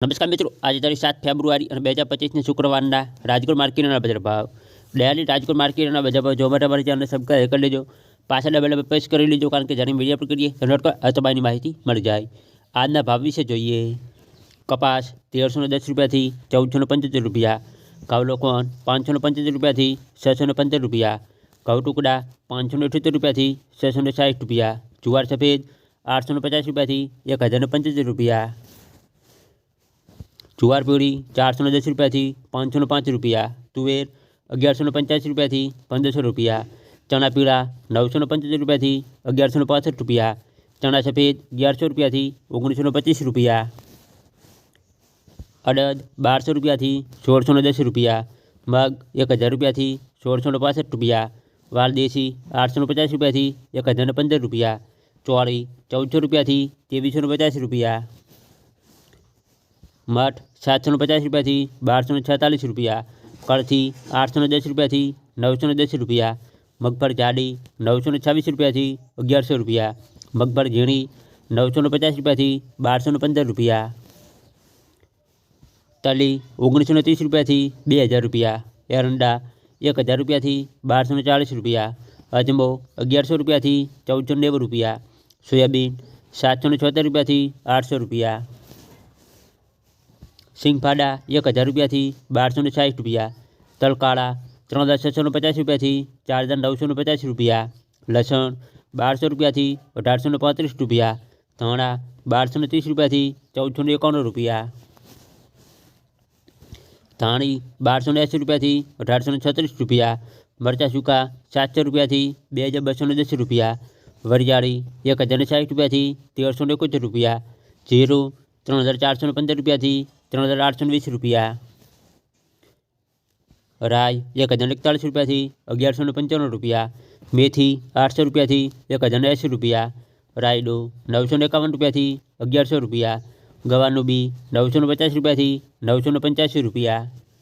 નમસ્કાર મિત્રો આજે તારીખ સાત ફેબ્રુઆરી અને બે હજાર પચીસની શુક્રવારના રાજકોટ માર્કેટના બજાર ભાવ ડેલી રાજકોટ માર્કેટના બજાર ભાવ જોવા માટે અમારી ચેનલને સબસ્ક્રાઈબ કરી લેજો પાછળ ડબલ ડબલ પ્રેસ કરી લેજો કારણ કે જ્યારે મીડિયા પર કરીએ તો નોટ તમારી માહિતી મળી જાય આજના ભાવ વિશે જોઈએ કપાસ તેરસો ને દસ રૂપિયાથી ચૌદસો ને પંચોતેર રૂપિયા ઘઉં લોકોન પાંચસો ને પંચોતેર રૂપિયાથી છસો ને પંદર રૂપિયા ઘઉં ટુકડા પાંચસો ને અઠ્યોતેર રૂપિયાથી છસો ને સાઠ રૂપિયા જુવાર સફેદ આઠસો ને પચાસ રૂપિયાથી એક હજાર ને પંચોતેર રૂપિયા જુવાર પીળી ચારસો ને દસ રૂપિયાથી પાંચસો ને પાંચ રૂપિયા તુવેર અગિયારસો ને પંચ્યાસી રૂપિયાથી પંદરસો રૂપિયા ચણા પીળા નવસો ને પંચોતેર રૂપિયાથી અગિયારસો ને પાસઠ રૂપિયા ચણા સફેદ અગિયારસો રૂપિયાથી ઓગણીસો ને પચીસ રૂપિયા અડદ બારસો રૂપિયાથી સોળસો ને દસ રૂપિયા મગ એક હજાર રૂપિયાથી સોળસો ને પાસઠ રૂપિયા વાલ દેશી આઠસો ને પચાસ રૂપિયાથી એક હજાર ને પંદર રૂપિયા ચોળી ચૌદસો રૂપિયાથી ત્રેવીસો ને પચાસ રૂપિયા મઠ સાતસો ને પચાસ રૂપિયાથી બારસો ને છેતાલીસ રૂપિયા કળથી આઠસો ને દસ રૂપિયાથી નવસો ને દસ રૂપિયા મગફળ જાડી નવસો ને છવ્વીસ રૂપિયાથી અગિયારસો રૂપિયા મગફળ ઝીણી નવસો ને પચાસ રૂપિયાથી બારસો ને પંદર રૂપિયા તલી ઓગણીસો ને ત્રીસ રૂપિયાથી બે હજાર રૂપિયા એરંડા એક હજાર રૂપિયાથી બારસો ને ચાળીસ રૂપિયા અજમો અગિયારસો રૂપિયાથી ચૌદસો ને નેવું રૂપિયા સોયાબીન સાતસો ને છોતેર રૂપિયાથી આઠસો રૂપિયા સિંગફાડા એક હજાર રૂપિયાથી બારસો ને સાઠ રૂપિયા તલકાળા ત્રણ હજાર છસો ને પચાસ રૂપિયાથી ચાર હજાર નવસો ને પચાસ રૂપિયા લસણ બારસો રૂપિયાથી અઢારસો ને પાંત્રીસ રૂપિયા ધાણા બારસો ને ત્રીસ રૂપિયાથી ચૌદસો ને એકાણું રૂપિયા ધાણી બારસો ને એંસી રૂપિયાથી અઢારસો ને છત્રીસ રૂપિયા મરચાં સૂકા સાતસો રૂપિયાથી બે હજાર બસો ને દસ રૂપિયા વરિયાળી એક હજાર ને સાઠ રૂપિયાથી તેરસો ને એકોતેર રૂપિયા જીરું ત્રણ હજાર ચારસો ને પંદર રૂપિયાથી ત્રણ હજાર આઠસો વીસ રૂપિયા. રાય એક હજાર એકતાળીસ રૂપિયાથી અગિયારસો પંચાણું રૂપિયા. મેથી આઠસો રૂપિયાથી એક હજાર એંસી રૂપિયા. રાયડો નવસો એકાવન રૂપિયાથી અગિયારસો રૂપિયા. ગવાનું બી નવસો પચાસ રૂપિયાથી નવસો ને પંચ્યાસી રૂપિયા.